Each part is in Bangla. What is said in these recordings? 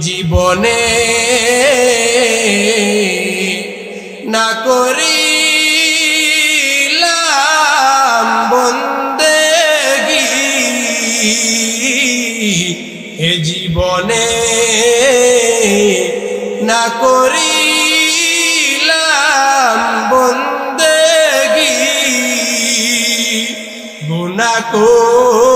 জীবনে না বন্দেগি। এ জীবনে না করিলাম বন্দেগি। গুনা করে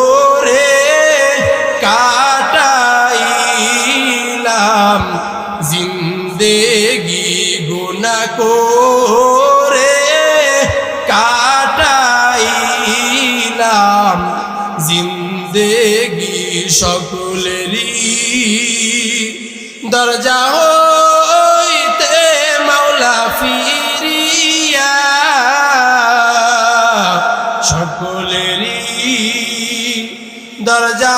জিন্দেগি গুনা করে কাটাইলাম। জিন্দেগি সকলেরই দরজা হইতে মাওলা ফিরিয়া সকলেরই দরজা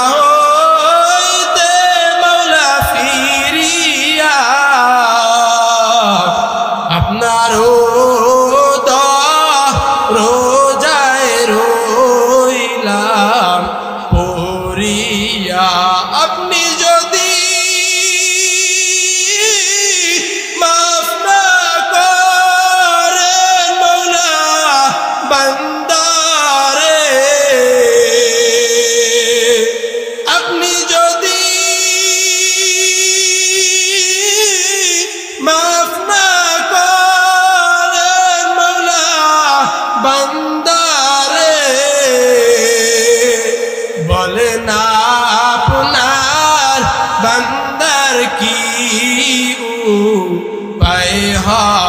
আপনি যদি বান্দার কি উপায় হয়?